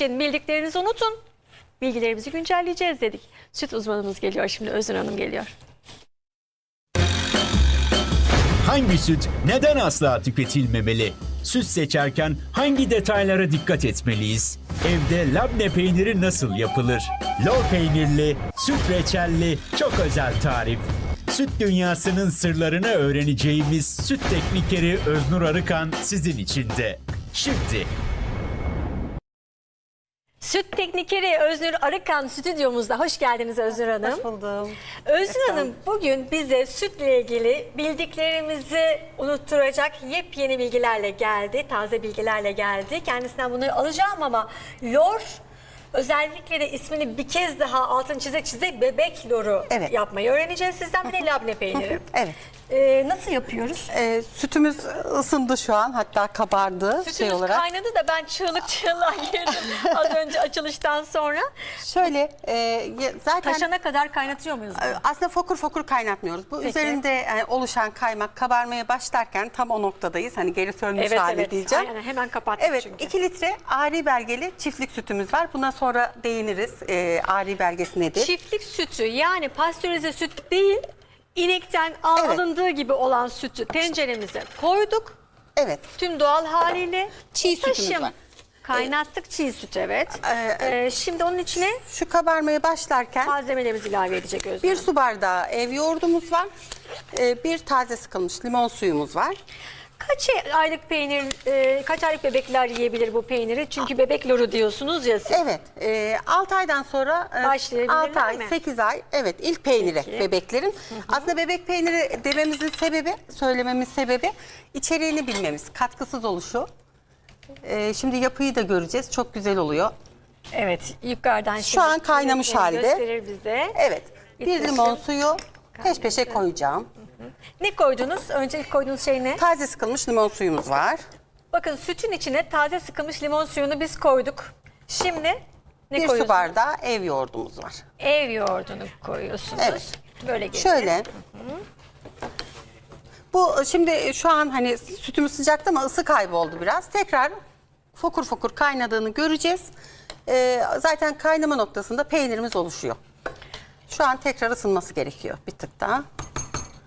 için bildiklerinizi unutun. Bilgilerimizi güncelleyeceğiz dedik. Süt uzmanımız geliyor şimdi Özür Hanım geliyor. Hangi süt neden asla tüketilmemeli? Süt seçerken hangi detaylara dikkat etmeliyiz? Evde labne peyniri nasıl yapılır? Lor peynirli, süt reçelli, çok özel tarif. Süt dünyasının sırlarını öğreneceğimiz süt teknikeri Öznur Arıkan sizin için de. Şimdi Süt teknikeri Öznur Arıkan stüdyomuzda. Hoş geldiniz Öznur Hanım. Hoş buldum. Öznur Hanım bugün bize sütle ilgili bildiklerimizi unutturacak yepyeni bilgilerle geldi. Taze bilgilerle geldi. Kendisinden bunları alacağım ama lor özellikle de ismini bir kez daha altın çize çize bebek loru Evet. yapmayı öğreneceğiz. Sizden bir de labne peyniri. Evet. Ee, nasıl yapıyoruz? Ee, sütümüz ısındı şu an hatta kabardı Sütümüz şey olarak. kaynadı da ben çığlık çığlığa girdim az önce açılıştan sonra. Şöyle e, zaten Taşana kadar kaynatıyor muyuz? bunu? e, aslında fokur fokur kaynatmıyoruz. Bu Peki. üzerinde e, oluşan kaymak kabarmaya başlarken tam o noktadayız. Hani geri sönmüş Evet hali evet. diyeceğim. Aynen, hemen kapattık Evet çünkü. 2 litre ari belgeli çiftlik sütümüz var. Buna sonra değiniriz. E, ari belgesi nedir? Çiftlik sütü yani pastörize süt değil inekten al- Evet. alındığı gibi olan sütü tenceremize koyduk. Evet. Tüm doğal haliyle Çiğ sütümüz taşım. var. Kaynattık çiğ süt evet. Ee, Ee, şimdi onun içine Şu kabarmaya başlarken malzemelerimizi ilave edecek Özlem. bir su bardağı ev yoğurdumuz var. E, bir taze sıkılmış limon suyumuz var. Kaç aylık peynir, e, kaç aylık bebekler yiyebilir bu peyniri? Çünkü bebek loru diyorsunuz ya siz. Evet, e, 6 aydan sonra e, Başlayabilirler 6 ay, mi? 8 ay evet ilk peyniri Peki. bebeklerin. Aslında bebek peyniri dememizin sebebi, söylememiz sebebi içeriğini bilmemiz, katkısız oluşu. E, şimdi yapıyı da göreceğiz. Çok güzel oluyor. Evet yukarıdan Şu şimdi an kaynamış halde. Gösterir bize. Evet. Bir limon suyu peş peşe koyacağım. Ne koydunuz? Önce ilk koyduğunuz şey ne? Taze sıkılmış limon suyumuz var. Bakın sütün içine taze sıkılmış limon suyunu biz koyduk. Şimdi ne bir su koyuyorsunuz? bardağı ev yoğurdumuz var. Ev yoğurdunu koyuyorsunuz. Evet. Böyle geliyor. Şöyle. Bu şimdi şu an hani sütümüz sıcakta ama ısı kayboldu biraz. Tekrar fokur fokur kaynadığını göreceğiz. Ee, zaten kaynama noktasında peynirimiz oluşuyor. Şu an tekrar ısınması gerekiyor bir tık daha.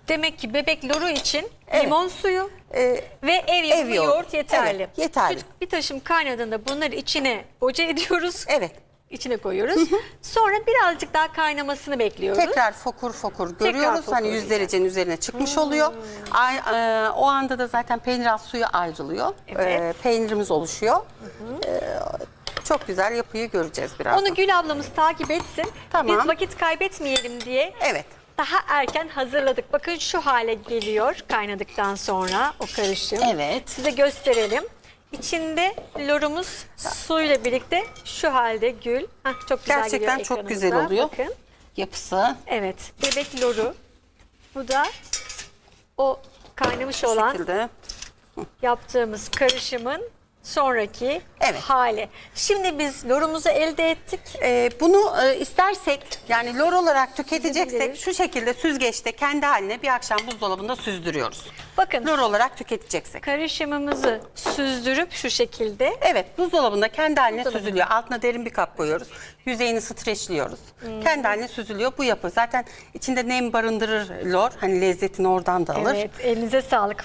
Demek ki bebek loru için Evet. limon suyu Ee, ve ev yapımı yoğurdu. yoğurt yeterli. Evet, yeterli. Süt bir taşım kaynadığında bunları içine boca ediyoruz. evet. İçine koyuyoruz. Sonra birazcık daha kaynamasını bekliyoruz. Tekrar fokur fokur görüyoruz. fokur hani 100 derecenin üzerine çıkmış oluyor. Ay, e, o anda da zaten peynir az suyu ayrılıyor. Evet. Ee, peynirimiz oluşuyor. Ee, çok güzel yapıyı göreceğiz biraz. Onu Gül ablamız takip etsin. Tamam. Biz vakit kaybetmeyelim diye Evet. Daha erken hazırladık. Bakın şu hale geliyor kaynadıktan sonra o karışım. Evet. Size gösterelim. İçinde lorumuz suyla birlikte şu halde gül. Hah, çok güzel Gerçekten geliyor çok güzel oluyor. Bakın. Yapısı. Evet. Bebek loru. Bu da o kaynamış Bu olan şekilde. yaptığımız karışımın sonraki Evet. hali. Şimdi biz lorumuzu elde ettik. Ee, bunu e, istersek yani lor olarak tüketeceksek Süzebiliriz. şu şekilde süzgeçte kendi haline bir akşam buzdolabında süzdürüyoruz. Bakın Lor olarak tüketeceksek. karışımımızı süzdürüp şu şekilde Evet buzdolabında kendi haline süzülüyor. Altına derin bir kap koyuyoruz. Yüzeyini streçliyoruz. Hmm. Kendi haline süzülüyor. Bu yapı zaten içinde nem barındırır lor. Hani lezzetini oradan da alır. Evet, elinize sağlık.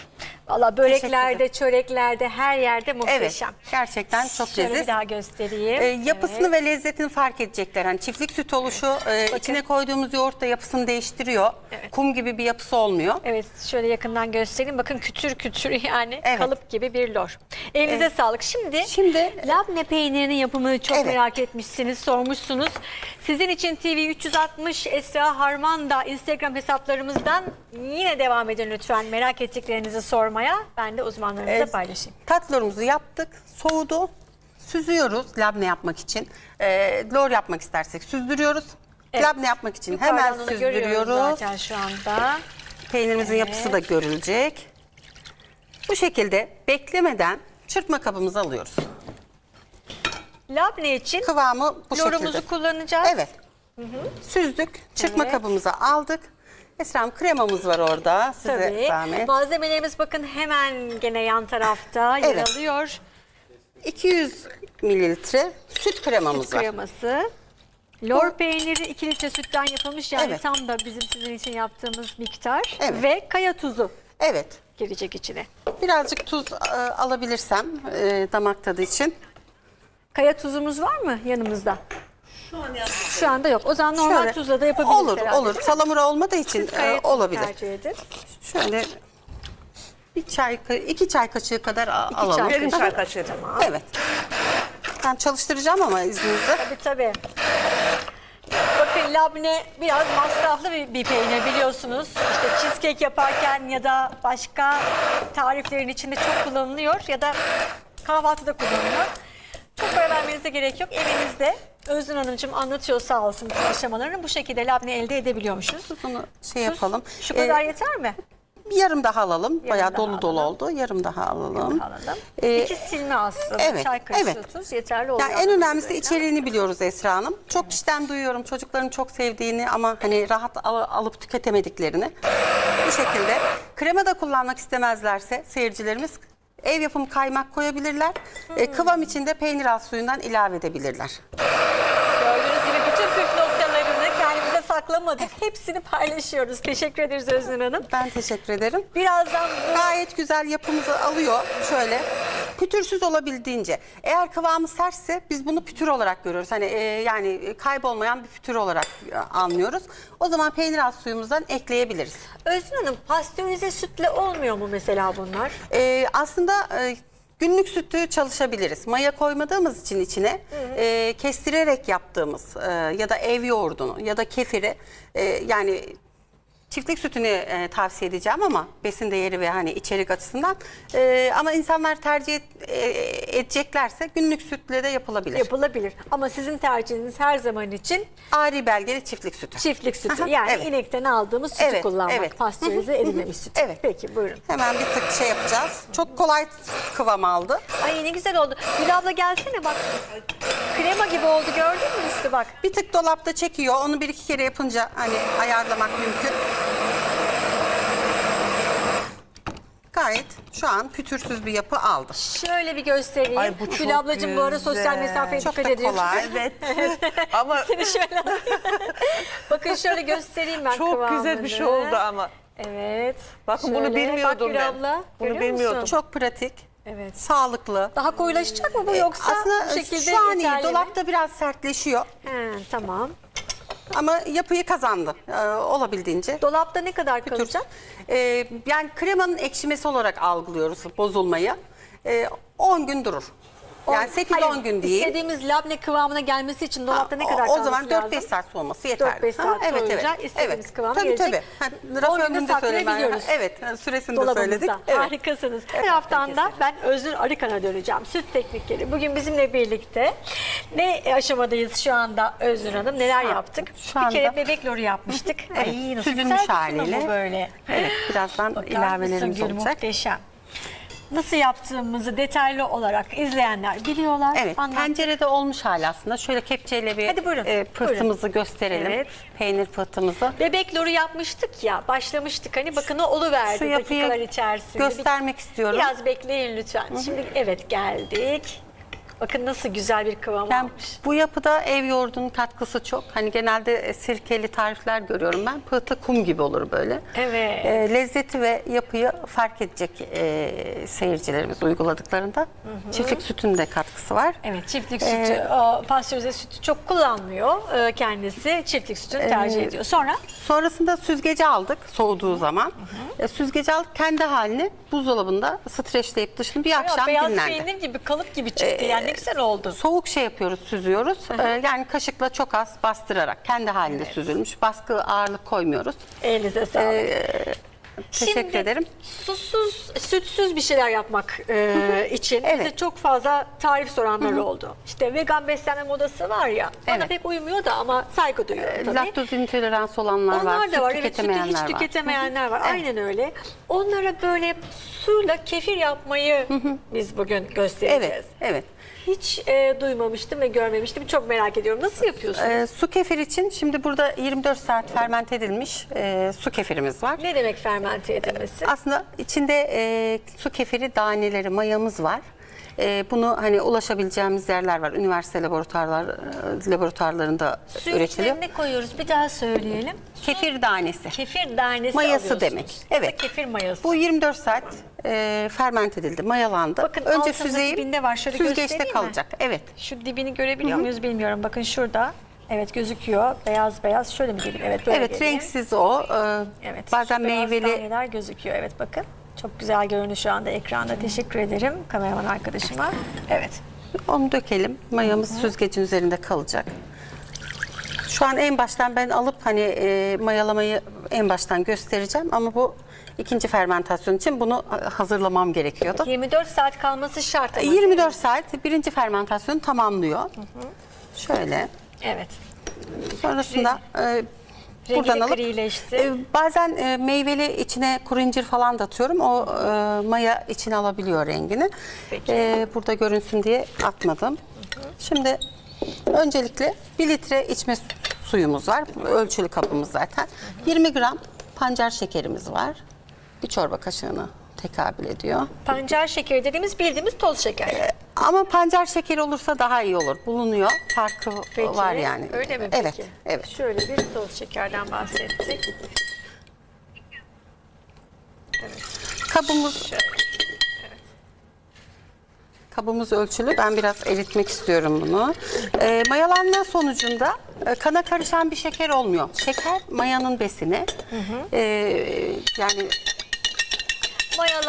Valla böreklerde, çöreklerde, her yerde muhteşem. gerçekten çok Şöyle leziz. bir daha göstereyim. Ee, yapısını Evet. ve lezzetini fark edecekler. Hani çiftlik süt oluşu e, içine koyduğumuz yoğurt da yapısını değiştiriyor. Evet. Kum gibi bir yapısı olmuyor. Evet, şöyle yakından göstereyim. Bakın kütür kütür yani Evet. kalıp gibi bir lor. Elinize sağlık. Şimdi, Şimdi- labne peynirinin yapımını çok Evet. merak etmişsiniz, sormuşsunuz. Sizin için TV 360 Esra Harman da Instagram hesaplarımızdan yine devam edin lütfen. Merak ettiklerinizi sormaya. Ben de uzmanlarımıza Evet. paylaşayım. Tatlılarımızı yaptık. Soğudu. Süzüyoruz labne yapmak için. Ee, lor yapmak istersek süzdürüyoruz. Evet. Labne yapmak için hemen Yukarıdan onu görüyoruz süzdürüyoruz. zaten şu anda. Peynirimizin yapısı da görülecek. Bu şekilde beklemeden çırpma kabımıza alıyoruz. Labne için Kıvamı bu lorumuzu şekilde. kullanacağız. Evet. Süzdük. Çırpma Evet. kabımıza aldık. Esra'm kremamız var orada. Size Tabii. zahmet. Malzemelerimiz bakın hemen gene yan tarafta yer Evet. alıyor. 200 mililitre süt kremamız Süt var. kreması. Lor peyniri 2 litre sütten yapılmış yani Evet. tam da bizim sizin için yaptığımız miktar. Evet. Ve kaya tuzu Evet. girecek içine. Birazcık tuz e, alabilirsem e, damak tadı için. Kaya tuzumuz var mı yanımızda? Şu anda yok. O zaman normal Şöyle- tuzla da yapabiliriz Olur, herhalde, olur. değil mi? Salamura olmadığı için Siz e, olabilir. tercih edin. Şöyle bir çay, ka- iki çay kaşığı kadar a- İki alalım. çay Verin kaşığı. çay kaşığı. Evet. Ben çalıştıracağım ama izninizle. Tabii tabii. Bakın labne biraz masraflı bir, bir peynir biliyorsunuz. İşte cheesecake yaparken ya da başka tariflerin içinde çok kullanılıyor ya da kahvaltıda kullanılıyor. Çok para vermenize gerek yok. Evinizde Özgün Hanımcığım anlatıyor sağ olsun bütün aşamalarını. Bu şekilde labne elde edebiliyormuşuz. Bunu şey yapalım. Şu Ee, kadar yeter mi? bir yarım daha alalım. Bayağı daha dolu dolu alalım. oldu. Yarım daha alalım. Alalım. Ee, İki silme aslında. evet, Çay kaşığı evet. tuz yeterli oluyor. Yani en önemlisi içeriğini biliyoruz Esra Hanım. Çok kişiden duyuyorum çocukların çok sevdiğini ama hani rahat al- alıp tüketemediklerini. Bu şekilde. Krema da kullanmak istemezlerse seyircilerimiz ev yapımı kaymak koyabilirler. E, kıvam için de peynir az suyundan ilave edebilirler. Gördüğünüz gibi bütün püf noktalarını kendimize saklamadık. Hepsini paylaşıyoruz. Teşekkür ederiz Özgün Hanım. Ben teşekkür ederim. Birazdan bu Gayet güzel yapımızı alıyor şöyle. Pütürsüz olabildiğince. Eğer kıvamı sertse biz bunu pütür olarak görüyoruz. Hani e, yani kaybolmayan bir pütür olarak e, anlıyoruz. O zaman peynir az suyumuzdan ekleyebiliriz. Özgün Hanım pastörize sütle olmuyor mu mesela bunlar? E, aslında e, günlük sütü çalışabiliriz. Maya koymadığımız için içine e, kestirerek yaptığımız e, ya da ev yoğurdunu ya da kefiri e, yani çiftlik sütünü e, tavsiye edeceğim ama besin değeri ve hani içerik açısından E, ama insanlar tercih et- e, edeceklerse günlük sütle de yapılabilir. Yapılabilir. Ama sizin tercihiniz her zaman için Ari belgeli çiftlik sütü. çiftlik sütü. Aha, yani evet. inekten aldığımız sütü Evet, kullanmak. evet. Pastörize edilmemiş süt. Evet. Peki buyurun. Hemen bir tık şey yapacağız. Çok kolay kıvam aldı. Ay ne güzel oldu. Gül abla gelsene bak. Krema gibi oldu gördün mü üstü bak. Bir tık dolapta çekiyor. Onu bir iki kere yapınca hani ayarlamak mümkün. Gayet şu an pütürsüz bir yapı aldı. Şöyle bir göstereyim. Ay, bu çok Gül ablacığım bu ara sosyal mesafeye Çok dikkat da ediyoruz. kolay. Evet. ama Seni şöyle Bakın şöyle göstereyim ben çok güzel bir şey oldu kıvamını. ama. Evet. Bakın bunu Şöyle. bilmiyordum Bak Gül ben. abla. Bunu görüyor bilmiyordum. musun? Çok pratik, Evet. sağlıklı. Daha koyulaşacak mı bu yoksa Aslında bu şekilde şu an iyi. mi? Dolapta biraz sertleşiyor. He, tamam. Ama yapıyı kazandı ee, olabildiğince. Dolapta ne kadar Pütürsüz. kalacak? Ee, yani kremanın ekşimesi olarak algılıyoruz bozulmayı. 10 gün durur. Yani On- 8-10 Hayır, gün değil. İstediğimiz labne kıvamına gelmesi için dolapta ne kadar o, kalması zaman lazım? 4-5 saat soğuması yeterli. 4-5 saat evet, soğuyunca evet. istediğimiz evet. kıvama tabii, gelecek. Tabii tabii. 10 günde önünde saklayabiliyoruz. Evet süresini de söyledik. dolabımızda. Evet. Harikasınız. Bir taraftan da ben Özgür Arıkan'a döneceğim. Süt teknikleri. Bugün bizimle birlikte ne aşamadayız şu anda Özgür Hanım? Neler yaptık? şu bir kere anda- bebek loru yapmıştık. Evet, Ay nasıl süzülmüş güzel bir sunum haliyle. böyle. Evet birazdan Bakar ilavelerimiz mısın Gül? olacak. Muhteşem. Nasıl yaptığımızı detaylı olarak izleyenler biliyorlar. Evet Anlat. tencerede olmuş hali aslında. Şöyle kepçeyle bir Hadi buyurun, e, pıhtımızı gösterelim. Evet. Peynir pıhtımızı. Bebek loru yapmıştık ya, başlamıştık hani bakın o oluverdi Şu dakikalar içerisinde. göstermek istiyorum. Biraz bekleyin lütfen. Şimdi evet geldik. Bakın nasıl güzel bir kıvam Yani almış. bu yapıda ev yoğurdunun katkısı çok. Hani genelde e, sirkeli tarifler görüyorum ben. Pıhtı kum gibi olur böyle. Evet. E, lezzeti ve yapıyı fark edecek e, seyircilerimiz uyguladıklarında. Çiftlik sütünün de katkısı var. Evet çiftlik Ee, sütü, o pastörize sütü çok kullanmıyor e, kendisi. Çiftlik sütünü tercih ediyor. Sonra Sonrasında süzgeci aldık soğuduğu zaman. E, süzgeci aldık kendi halini buzdolabında streçleyip dışını bir akşam beyaz dinlendi. peynir gibi kalıp gibi çıktı. yani ne güzel oldu. Soğuk şey yapıyoruz, süzüyoruz. Ee, yani kaşıkla çok az bastırarak kendi halinde süzülmüş. Baskı ağırlık koymuyoruz. Elinize sağlık. Teşekkür Şimdi ederim. Susuz, sütsüz bir şeyler yapmak e, için Evet. bize çok fazla tarif soranlar oldu. İşte vegan beslenme modası var ya, bana Evet. pek uymuyor da ama saygı duyuyorum tabii. Laktoz intolerans olanlar var, Onlar da var, evet sütü hiç var. tüketemeyenler var. Evet. Aynen öyle. Onlara böyle suyla kefir yapmayı biz bugün göstereceğiz. Evet, evet. Hiç e, duymamıştım ve görmemiştim. Çok merak ediyorum. Nasıl yapıyorsunuz? Ee, su kefir için şimdi burada 24 saat fermente edilmiş e, su kefirimiz var. ne demek fermente edilmesi? Aslında içinde e, su kefiri taneleri, mayamız var. E, bunu hani ulaşabileceğimiz yerler var. Üniversite laboratuvarlar e, laboratuvarlarında Suyun üretiliyor. içine ne koyuyoruz? Bir daha söyleyelim. Kefir tanesi. Kefir tanesi Mayası alıyorsunuz. demek. Evet. Kefir mayası. Bu 24 saat e, ferment edildi, mayalandı. Bakın Önce altında süzeyim, dibinde var. Şöyle süzgeçte göstereyim mi? kalacak. Evet. Şu dibini görebiliyor muyuz bilmiyorum. Bakın şurada. Evet gözüküyor. Beyaz beyaz. Şöyle mi geleyim? Evet böyle Evet, geleyim. renksiz o. E, Evet. bazen şu beyaz meyveli taneler gözüküyor. Evet bakın. Çok güzel görünüyor şu anda ekranda. Teşekkür ederim kameraman arkadaşıma. Evet. Onu dökelim. Mayamız süzgecin üzerinde kalacak. Şu an en baştan ben alıp hani e, mayalamayı en baştan göstereceğim ama bu ikinci fermentasyon için bunu hazırlamam gerekiyordu. 24 saat kalması şart ama. 24 saat birinci fermentasyonu tamamlıyor. Şöyle. Evet. Sonrasında e, Rengi buradan de alıp grileşti. e, bazen e, meyveli içine kuru incir falan da atıyorum. O e, maya içine alabiliyor rengini. Peki. E, burada görünsün diye atmadım. Şimdi öncelikle 1 litre içme su- suyumuz var. Ölçülü kabımız zaten. 20 gram pancar şekerimiz var. Bir çorba kaşığını tekabül ediyor. Pancar şekeri dediğimiz bildiğimiz toz şeker. Ama pancar şekeri olursa daha iyi olur. Bulunuyor. Farkı Peki, var yani. Öyle mi peki? Evet. Evet. Şöyle bir toz şekerden bahsettik. Kabımız Kabımız ölçülü. Ben biraz eritmek istiyorum bunu. Ee, mayalanma sonucunda e, kana karışan bir şeker olmuyor. Şeker mayanın besini. Ee, yani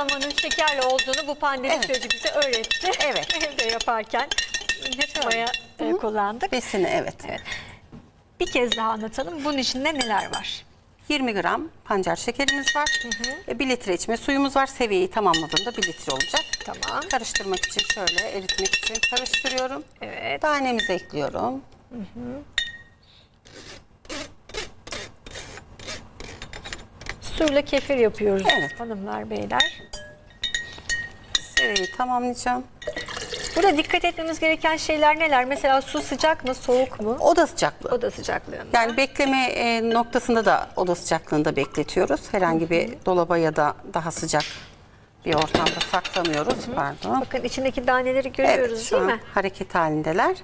Mayalamanın şekerli olduğunu bu pandemi Evet. süreci bize öğretti. Evet. Evde yaparken hep maya e, kullandık. besini evet. Evet. Bir kez daha anlatalım. Bunun içinde neler var? 20 gram pancar şekerimiz var. 1 litre içme suyumuz var. Seviyeyi tamamladığında 1 litre olacak. Tamam. Karıştırmak için şöyle eritmek için karıştırıyorum. Evet. Tanemizi ekliyorum. Suyla kefir yapıyoruz Evet. hanımlar beyler. Seviyeyi tamamlayacağım. Burada dikkat etmemiz gereken şeyler neler? Mesela su sıcak mı, soğuk mu? Oda sıcaklığı. Oda sıcaklığında. Yani bekleme e, noktasında da oda sıcaklığında bekletiyoruz. Herhangi bir dolaba ya da daha sıcak bir ortamda saklamıyoruz. Pardon. Bakın içindeki daneleri görüyoruz Evet, şu değil an mi? hareket halindeler.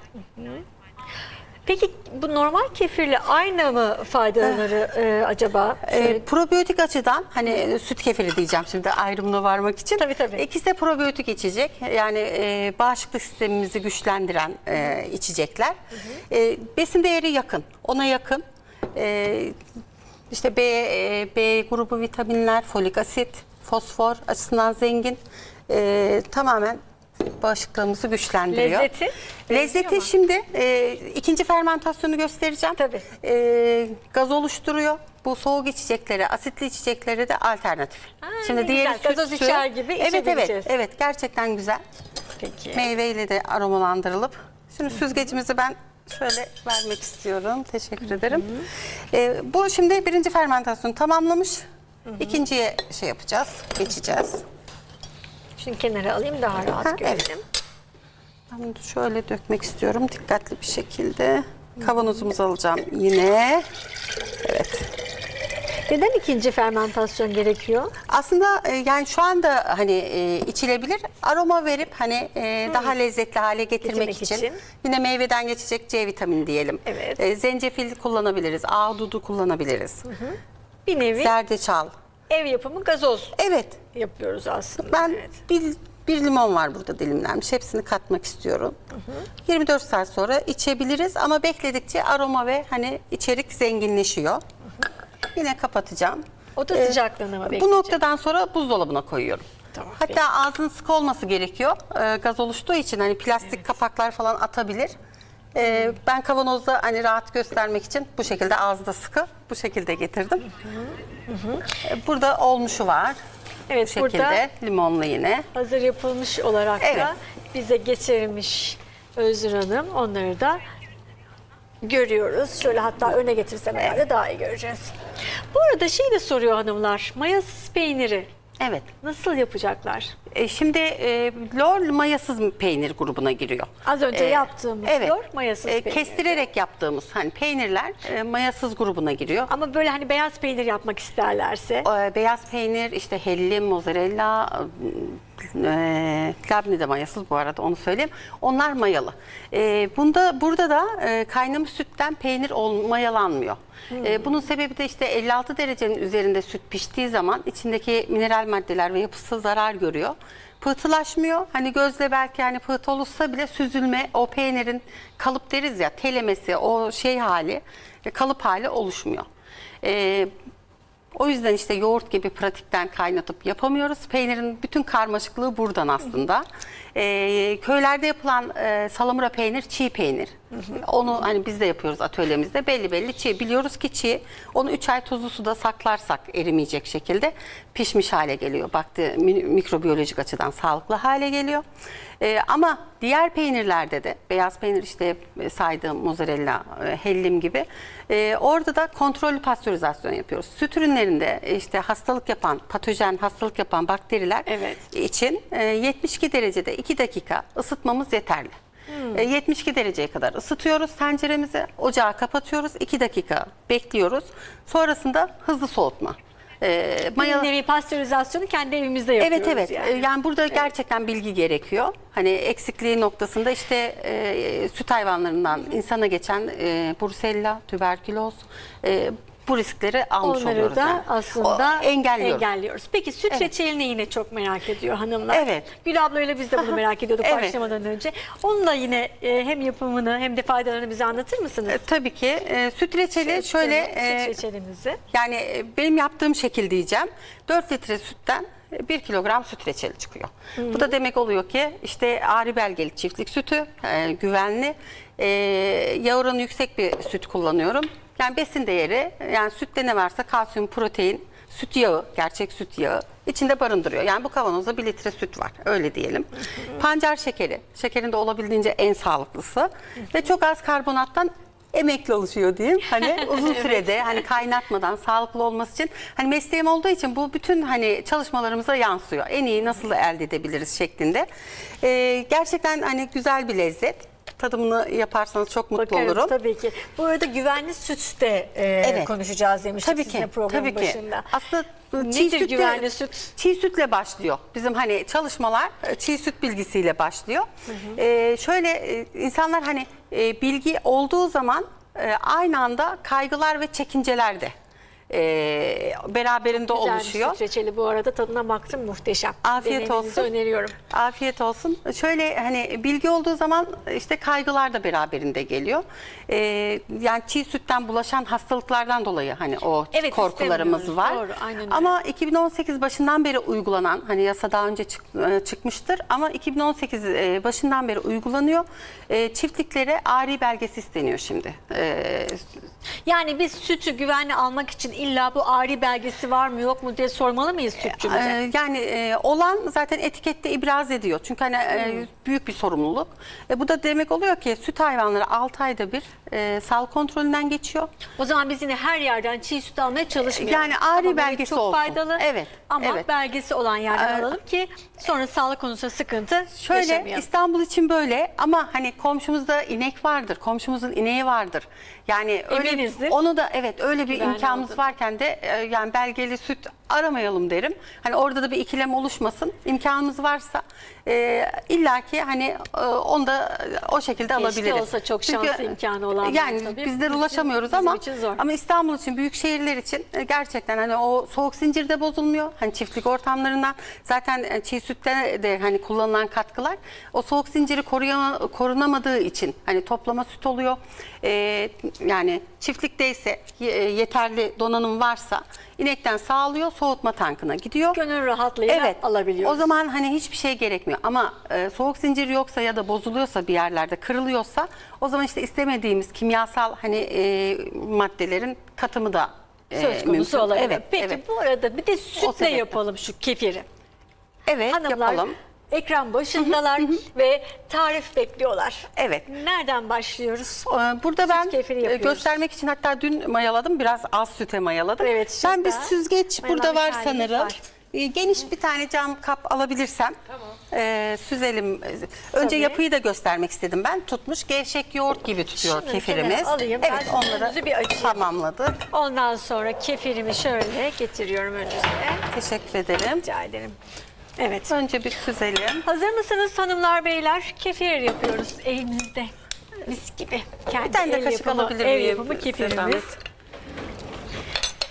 Peki bu normal kefirle aynı mı faydaları e, acaba? Şöyle- probiyotik açıdan hani e, süt kefiri diyeceğim şimdi ayrımına varmak için. Tabii, tabii. İkisi de probiyotik içecek. Yani e, bağışıklık sistemimizi güçlendiren e, içecekler. E, besin değeri yakın. Ona yakın. E, işte B, e, B grubu vitaminler, folik asit, fosfor açısından zengin. E, tamamen bağışıklığımızı güçlendiriyor. Lezzeti Lezzeti şimdi e, ikinci fermentasyonu göstereceğim. Tabii. E, gaz oluşturuyor. Bu soğuk içeceklere, asitli içeceklere de alternatif. Ha, Şimdi diğeri güzel. Gazoz süt, içer gibi Evet evet. Evet gerçekten güzel. Peki. Meyveyle de aromalandırılıp. Şimdi süzgecimizi ben şöyle vermek istiyorum. Teşekkür ederim. E, bu şimdi birinci fermentasyonu tamamlamış. İkinciye şey yapacağız, geçeceğiz. Şimdi kenara alayım daha rahat Ha, görelim. evet. Ben şöyle dökmek istiyorum dikkatli bir şekilde. Kavanozumuzu alacağım yine. Evet. Neden ikinci fermentasyon gerekiyor? Aslında e, yani şu anda hani e, içilebilir. Aroma verip hani e, daha lezzetli hale getirmek Getirmek için. için. Yine meyveden geçecek C vitamini diyelim. Evet. Zencefil kullanabiliriz. Ahududu kullanabiliriz. Bir nevi Zerdeçal. Ev yapımı gazoz Evet. yapıyoruz aslında. Ben Evet. bir, bir limon var burada dilimlenmiş. Hepsini katmak istiyorum. 24 saat sonra içebiliriz ama bekledikçe aroma ve hani içerik zenginleşiyor. Yine kapatacağım. Oda Ee, sıcaklığına mı Bu noktadan sonra buzdolabına koyuyorum. Tamam, Hatta ağzının sıkı olması gerekiyor. Ee, gaz oluştuğu için hani plastik kapaklar falan atabilir. Ee, ben kavanozda hani rahat göstermek için bu şekilde ağzı da sıkı bu şekilde getirdim. Ee, Burada olmuşu var. Evet, bu şekilde burada- limonlu yine. Hazır yapılmış olarak Evet. da bize geçirmiş Özgür Hanım. Onları da görüyoruz. Şöyle hatta öne getirsem herhalde daha iyi göreceğiz. Bu arada şey de soruyor hanımlar. Mayasız peyniri Evet. nasıl yapacaklar? E, şimdi e, lor mayasız peynir grubuna giriyor. Az önce E, yaptığımız lor mayasız E, peynir. Kestirerek yaptığımız hani peynirler e, mayasız grubuna giriyor. Ama böyle hani beyaz peynir yapmak isterlerse E, beyaz peynir, işte hellim, mozzarella, e, labne de mayasız bu arada onu söyleyeyim. Onlar mayalı. E, bunda burada da e, kaynamış sütten peynir ol, mayalanmıyor. E, bunun sebebi de işte 56 derecenin üzerinde süt piştiği zaman içindeki mineral maddeler ve yapısı zarar görüyor. Pıhtılaşmıyor. Hani gözle belki yani pıhtı olursa bile süzülme, o peynirin kalıp deriz ya telemesi, o şey hali, e, kalıp hali oluşmuyor. E, o yüzden işte yoğurt gibi pratikten kaynatıp yapamıyoruz. Peynirin bütün karmaşıklığı buradan aslında. Ee, köylerde yapılan e, salamura peynir çiğ peynir. Onu hani biz de yapıyoruz atölyemizde. Belli belli çiğ. Biliyoruz ki çiğ. Onu 3 ay tuzlu suda saklarsak erimeyecek şekilde pişmiş hale geliyor. Baktığı mi- mikrobiyolojik açıdan sağlıklı hale geliyor. Ee, ama diğer peynirlerde de beyaz peynir işte e, saydığım mozzarella, e, hellim gibi e, orada da kontrollü pastörizasyon yapıyoruz. Süt ürünlerinde e, işte hastalık yapan, patojen hastalık yapan bakteriler Evet. için e, 72 derecede 2 dakika ısıtmamız yeterli. E, 72 dereceye kadar ısıtıyoruz tenceremizi, ocağı kapatıyoruz, 2 dakika bekliyoruz. Sonrasında hızlı soğutma. E, bir mayalı- nevi pastörizasyonu kendi evimizde yapıyoruz. Evet evet. Yani. Ee, Yani burada gerçekten bilgi gerekiyor. Hani eksikliği noktasında işte e, süt hayvanlarından insana geçen e, brusella, tüberküloz e, bu riskleri almış Onları oluyoruz. da yani. aslında O- engelliyoruz. Peki süt reçelini yine çok merak ediyor hanımlar. Evet. Gül ablayla biz de bunu merak ediyorduk Evet. başlamadan önce. Onunla yine e, hem yapımını hem de faydalarını bize anlatır mısınız? E, tabii ki e, süt reçeli şöyle süt e, reçelimizi. yani e, benim yaptığım şekil diyeceğim. 4 litre sütten 1 kilogram süt reçeli çıkıyor. Bu da demek oluyor ki işte ağrı belgeli çiftlik sütü, e, güvenli, e, yağ oranı yüksek bir süt kullanıyorum. Yani besin değeri, yani sütte ne varsa kalsiyum, protein, süt yağı, gerçek süt yağı içinde barındırıyor. Yani bu kavanozda 1 litre süt var, öyle diyelim. Pancar şekeri, şekerin de olabildiğince en sağlıklısı ve çok az karbonattan emekli oluşuyor diyeyim. Hani uzun sürede hani kaynatmadan sağlıklı olması için hani mesleğim olduğu için bu bütün hani çalışmalarımıza yansıyor. En iyi nasıl elde edebiliriz şeklinde. Ee, gerçekten hani güzel bir lezzet. Tadımını yaparsanız çok mutlu Bakarız olurum. tabii ki. Bu arada güvenli süt de e, Evet. konuşacağız demiştik Tabii sizinle ki. programın Tabii ki. başında. Aslında Nedir çiğ sütle, güvenli süt? Çiğ sütle başlıyor. Bizim hani çalışmalar e, çiğ süt bilgisiyle başlıyor. Ee, şöyle e, insanlar hani e, bilgi olduğu zaman e, aynı anda kaygılar ve çekinceler de e, beraberinde Güzel oluşuyor. süt reçeli bu arada tadına baktım muhteşem. Afiyet olsun. öneriyorum. Afiyet olsun. Şöyle hani bilgi olduğu zaman işte kaygılar da beraberinde geliyor. Ee, yani çiğ sütten bulaşan hastalıklardan dolayı hani o Evet, korkularımız var. Doğru, aynen. Ama 2018 başından beri uygulanan hani yasa daha önce çık- e, çıkmıştır ama 2018 e, başından beri uygulanıyor. E, Çiftliklere ari belgesi isteniyor şimdi. E, Yani biz sütü güvenli almak için illa bu ari belgesi var mı yok mu diye sormalı mıyız sütçümüze? Ee, yani e, olan zaten etikette ibraz ediyor. Çünkü hani e, Hmm. büyük bir sorumluluk. E, bu da demek oluyor ki süt hayvanları 6 ayda bir e, sağlık kontrolünden geçiyor. o zaman biz yine her yerden çiğ süt almaya çalışmayalım. Yani ari Tamam, belgesi çok olsun. faydalı. Evet, Ama evet. belgesi olan yerden Ee, alalım ki sonra sağlık konusunda sıkıntı Şöyle yaşamayalım. İstanbul için böyle ama hani komşumuzda inek vardır. Komşumuzun ineği vardır. Yani öyle Eminizdir. onu da evet öyle bir Güvenli imkanımız olduğunu. varken de e, yani belgeli süt aramayalım derim. Hani orada da bir ikilem oluşmasın. İmkanımız varsa e, illaki hani e, onu da o şekilde alabiliriz. olsa çok şanslı imkanı olanlar Yani tabii. bizler Bizim- ulaşamıyoruz bizim ama için zor. ama İstanbul için büyük şehirler için e, gerçekten hani o soğuk zincirde bozulmuyor. Hani çiftlik ortamlarından zaten e, çiğ sütte de hani kullanılan katkılar o soğuk zinciri koruyama, korunamadığı için hani toplama süt oluyor. E, yani çiftlikteyse e, yeterli donanım varsa inekten sağlıyor soğutma tankına gidiyor. Gönül rahatlığıyla Evet. alabiliyoruz. O zaman hani hiçbir şey gerekmiyor. Ama e, soğuk zincir yoksa ya da bozuluyorsa bir yerlerde kırılıyorsa o zaman işte istemediğimiz kimyasal hani e, maddelerin katımı da e, söz konusu mümkün. olabilir. Evet, Peki evet. bu arada bir de sütle yapalım şu kefiri. Evet, Hanımlar yapalım. Ekran başındalar ve tarif bekliyorlar. Evet. Nereden başlıyoruz? Ee, Burada ben kefiri e, yapıyoruz. göstermek için hatta dün mayaladım. Biraz az süte mayaladım. Evet, Ben bir süzgeç burada mayalamış var halimiz sanırım. var. e, geniş bir tane cam kap alabilirsem e, süzelim. E, Önce Tabii. yapıyı da göstermek istedim ben. Tutmuş gevşek yoğurt gibi tutuyor Şunu kefirimiz. kenara alayım. Ben Evet onları sütümüzü bir açayım. tamamladık. Ondan sonra kefirimi şöyle getiriyorum öncesine. Teşekkür ederim. Rica ederim. Evet. Önce bir süzelim. Hazır mısınız hanımlar beyler? Kefir yapıyoruz elimizde. Mis gibi. Kendi Bir tane de kaşık yapımı, alabilir ev miyim? yapımı Size kefirimiz.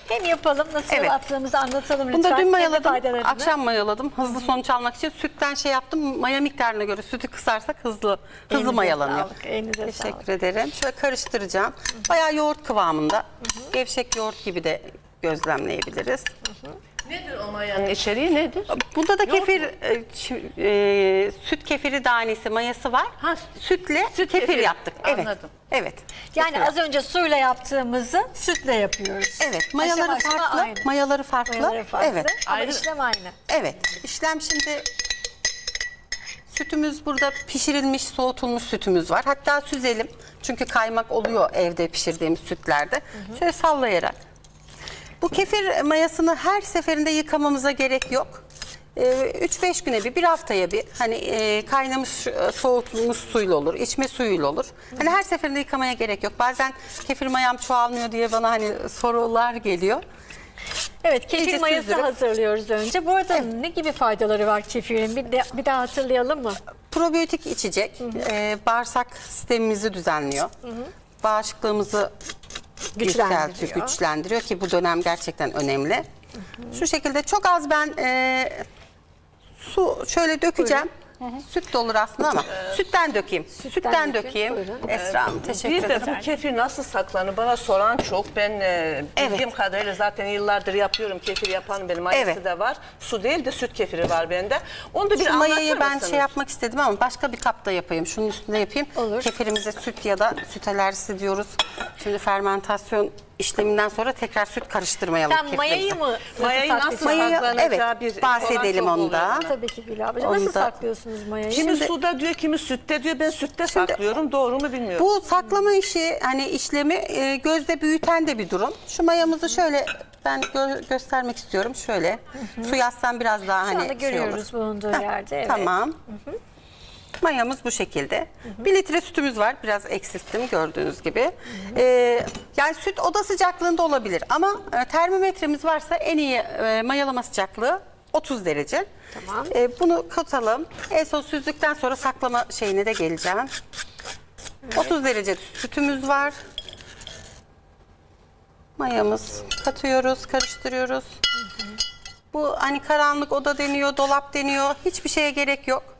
Hem yapalım nasıl Evet. yaptığımızı anlatalım lütfen. Bunu da dün mayaladım. Akşam mayaladım. Hızlı sonuç almak için sütten şey yaptım. Maya miktarına göre sütü kısarsak hızlı hızlı Elinize mayalanıyor. sağlık, elinize Teşekkür sağlık. ederim. Şöyle karıştıracağım. Bayağı yoğurt kıvamında. Gevşek yoğurt gibi de gözlemleyebiliriz. Nedir o mayanın içeriği nedir? Bunda da kefir, e, şi- e, süt kefiri tanesi mayası var. Ha, Sütle süt kefir, kefiri. yaptık. Evet. Anladım. Evet. Yani Kefir az önce suyla yaptığımızı sütle yapıyoruz. Evet, mayaları Aşama aşama farklı. aynı. Mayaları farklı. Mayaları farklı. Evet. Ama Ayrı. işlem aynı. Evet. İşlem şimdi sütümüz burada pişirilmiş, soğutulmuş sütümüz var. Hatta süzelim. Çünkü kaymak oluyor evde pişirdiğimiz sütlerde. Şöyle sallayarak. Bu kefir mayasını her seferinde yıkamamıza gerek yok. 3-5 güne bir, bir haftaya bir hani e, kaynamış, e, soğutulmuş suyla olur, içme suyuyla olur. Hani her seferinde yıkamaya gerek yok. Bazen kefir mayam çoğalmıyor diye bana hani sorular geliyor. Evet, kefir İyice mayası süzdürüp- hazırlıyoruz önce. Bu arada ne gibi faydaları var kefirin? Bir, de, bir daha hatırlayalım mı? Probiyotik içecek, e, bağırsak sistemimizi düzenliyor. Bağışıklığımızı Güçlendiriyor. yükseltiyor, güçlendiriyor ki bu dönem gerçekten önemli. Şu şekilde çok az ben e, su şöyle dökeceğim. Süt de olur aslında ama sütten dökeyim. Sütten, dökeyim. buyurun. Esra Hanım teşekkür Bir de bu kefir nasıl saklanır bana soran çok. Ben e, bildiğim Evet. kadarıyla zaten yıllardır yapıyorum. Kefir yapan benim mayası Evet. da var. Su değil de süt kefiri var bende. Onu da bir Şu anlatır mayayı ben mısınız? şey yapmak istedim ama başka bir kapta yapayım. Şunun üstünde yapayım. Olur. Kefirimize süt ya da süt alerjisi diyoruz. Şimdi fermentasyon işleminden sonra tekrar süt karıştırmayalım Sen mayayı mı Mayayı nasıl saklıyorsun? Mayayı- saklanacağı evet, bir bahsedelim soran çok onu da. oluyor. Tabii ki Gül. Onu Nasıl da- saklıyorsunuz mayayı? Kimi Şimdi- suda diyor, kimi sütte diyor. Ben sütte saklıyorum. Doğru mu bilmiyorum. Bu saklama işi hani işlemi e, gözde büyüten de bir durum. Şu mayamızı şöyle ben gö- göstermek istiyorum. Şöyle su yazsam biraz daha Şu hani anda şey görüyoruz olur. bulunduğu Heh, yerde. Evet. Tamam. Mayamız bu şekilde. Bir litre sütümüz var. Biraz eksilttim gördüğünüz gibi. Ee, yani süt oda sıcaklığında olabilir ama e, termometremiz varsa en iyi e, mayalama sıcaklığı 30 derece. Tamam. Ee, bunu katalım. En son süzdükten sonra saklama şeyine de geleceğim. 30 derece sütümüz var. Mayamız katıyoruz, karıştırıyoruz. Bu hani karanlık oda deniyor, dolap deniyor. Hiçbir şeye gerek yok.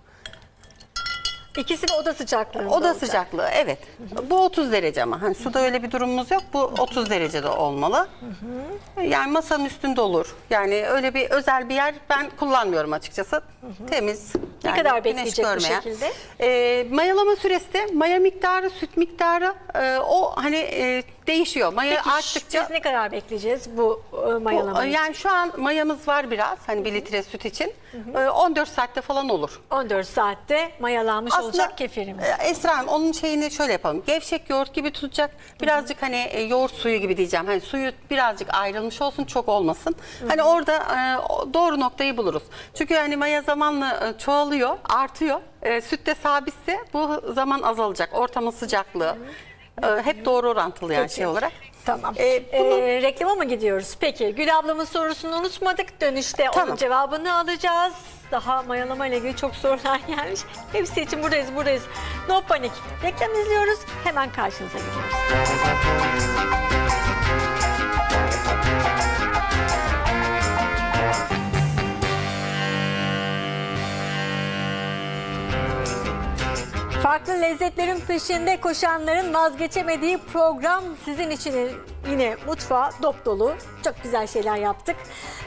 İkisi de oda sıcaklığında Oda olacak. sıcaklığı evet. Bu 30 derece ama hani suda öyle bir durumumuz yok. Bu 30 derecede olmalı. Yani masanın üstünde olur. Yani öyle bir özel bir yer ben kullanmıyorum açıkçası. Temiz. Ne yani kadar güneş bekleyecek bu görmeyen. şekilde? Ee, mayalama süresi de maya miktarı, süt miktarı e, o hani e, değişiyor. Maya Peki arttıkça biz ne kadar bekleyeceğiz bu e, bu, mayalamayı? yani şu an mayamız var biraz hani bir litre süt için. Ee, 14 saatte falan olur. 14 saatte mayalanmış olacak kefirimiz. e, Esra Hanım onun şeyini şöyle yapalım. Gevşek yoğurt gibi tutacak. Birazcık hani e, yoğurt suyu gibi diyeceğim. Hani suyu birazcık ayrılmış olsun çok olmasın. Hani orada e, doğru noktayı buluruz. Çünkü hani maya zamanla e, çoğalıyor, artıyor. E, sütte sabitse bu zaman azalacak. Ortamın sıcaklığı. E, hep doğru orantılı yani şey olarak. Tamam. E, bunu- Ee, reklama mı gidiyoruz? Peki Gül ablamın sorusunu unutmadık. Dönüşte onun Tamam. cevabını alacağız. Daha mayalama ile ilgili çok sorular gelmiş. Hepsi için buradayız buradayız. No panik. Reklam izliyoruz. Hemen karşınıza geliyoruz. Farklı lezzetlerin peşinde koşanların vazgeçemediği program sizin için yine mutfağa dop dolu. Çok güzel şeyler yaptık.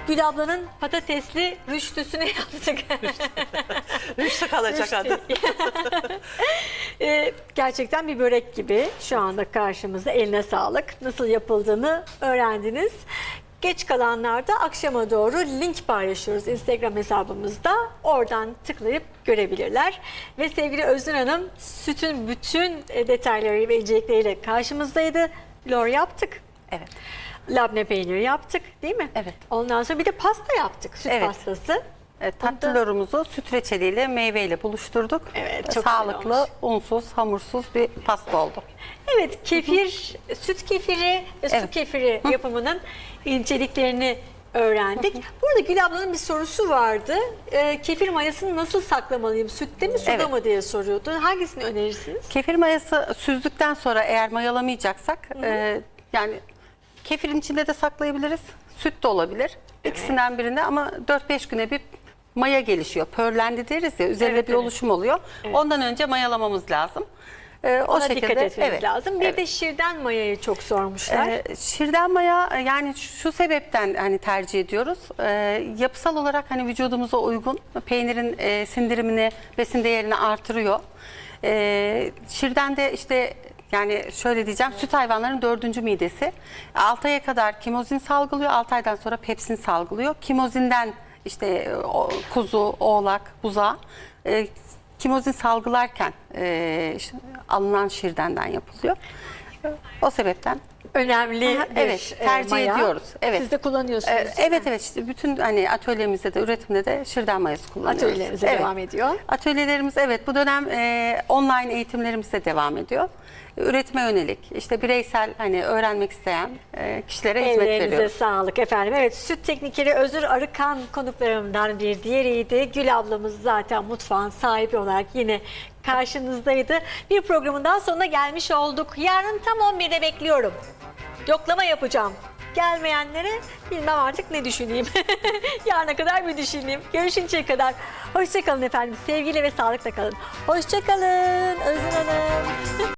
Gül ablanın patatesli rüştüsünü yaptık. Rüştü kalacak adı. Ee, gerçekten bir börek gibi şu anda karşımızda eline sağlık. Nasıl yapıldığını öğrendiniz. Geç kalanlar da akşama doğru link paylaşıyoruz Instagram hesabımızda. Oradan tıklayıp görebilirler. Ve sevgili Özgün Hanım sütün bütün e, detayları ve incelikleriyle karşımızdaydı. Lor yaptık. Evet. labne peyniri yaptık değil mi? Evet. Ondan sonra bir de pasta yaptık. Süt Evet. pastası. E, tatlı lorumuzu süt reçeliyle meyveyle buluşturduk. Evet, E, çok Sağlıklı, unsuz, hamursuz bir pasta oldu. Evet kefir, süt kefiri ve su Evet. kefiri yapımının inceliklerini öğrendik. Burada Gül ablanın bir sorusu vardı. Ee, kefir mayasını nasıl saklamalıyım? Sütte mi suda Evet. mı diye soruyordu. Hangisini önerirsiniz? Kefir mayası süzdükten sonra eğer mayalamayacaksak e, yani kefirin içinde de saklayabiliriz. Süt de olabilir. İkisinden birinde ama 4-5 güne bir maya gelişiyor. Pörlendi deriz ya üzerinde Evet, bir evet. oluşum oluyor. Ondan önce mayalamamız lazım. E, o Ona şekilde dikkat etmemiz evet, lazım. Bir evet. de şirden mayayı çok sormuşlar. Ee, şirden maya yani şu sebepten hani tercih ediyoruz. Ee, yapısal olarak hani vücudumuza uygun peynirin e, sindirimini, besin değerini artırıyor. Ee, şirden de işte yani şöyle diyeceğim süt hayvanların dördüncü midesi. 6 aya kadar kimozin salgılıyor. 6 aydan sonra pepsin salgılıyor. Kimozinden işte e, kuzu, oğlak, buza e, kimozin salgılarken e, işte alınan şirdenden yapılıyor. O sebepten Önemli Aha, bir evet, e, tercih maya. ediyoruz. Evet. Siz de kullanıyorsunuz. Ee, evet evet işte bütün hani atölyemizde de üretimde de şırdan mayası kullanıyoruz. Atölyelerinize Evet. devam ediyor. Atölyelerimiz evet bu dönem e, online eğitimlerimiz de devam ediyor. Üretime yönelik işte bireysel hani öğrenmek isteyen e, kişilere hizmet Ellerinize veriyoruz. sağlık efendim. Evet süt teknikeri Özür Arıkan konuklarımdan bir diğeriydi. Gül ablamız zaten mutfağın sahibi olarak yine karşınızdaydı. Bir programın daha sonuna gelmiş olduk. Yarın tam 11'de bekliyorum. Yoklama yapacağım. Gelmeyenlere bilmem artık ne düşüneyim. Yarına kadar bir düşüneyim. Görüşünceye kadar. Hoşçakalın efendim. Sevgiyle ve sağlıkla kalın. Hoşçakalın Özür Hanım.